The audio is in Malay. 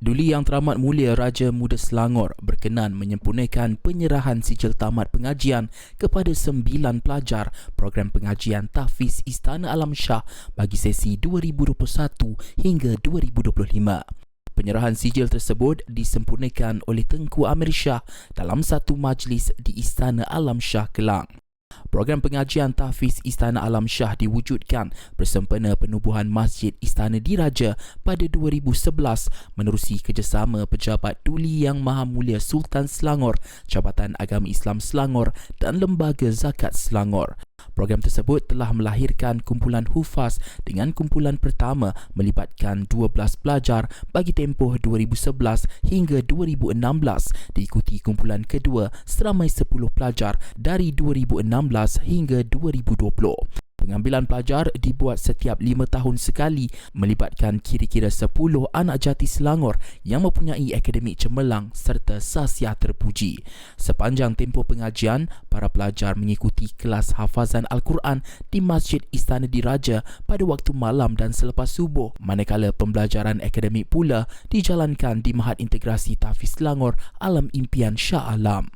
Duli Yang Teramat Mulia Raja Muda Selangor berkenan menyempurnakan penyerahan sijil tamat pengajian kepada sembilan pelajar program pengajian Tahfiz Istana Alam Shah bagi sesi 2021 hingga 2025. Penyerahan sijil tersebut disempurnakan oleh Tengku Amir Shah dalam satu majlis di Istana Alam Shah Kelang. Program pengajian tahfiz Istana Alam Shah diwujudkan bersempena penubuhan Masjid Istana Diraja pada 2011 menerusi kerjasama Pejabat Duli Yang Maha Mulia Sultan Selangor, Jabatan Agama Islam Selangor dan Lembaga Zakat Selangor. Program tersebut telah melahirkan kumpulan hufaz dengan kumpulan pertama melibatkan 12 pelajar bagi tempoh 2011 hingga 2016 diikuti kumpulan kedua seramai 10 pelajar dari 2016 hingga 2020. Pengambilan pelajar dibuat setiap lima tahun sekali melibatkan kira-kira 10 anak jati Selangor yang mempunyai akademik cemerlang serta sasiah terpuji. Sepanjang tempoh pengajian, para pelajar mengikuti kelas hafazan Al-Quran di Masjid Istana Diraja pada waktu malam dan selepas subuh. Manakala pembelajaran akademik pula dijalankan di Mahat Integrasi Tafiz Selangor Alam Impian Shah Alam.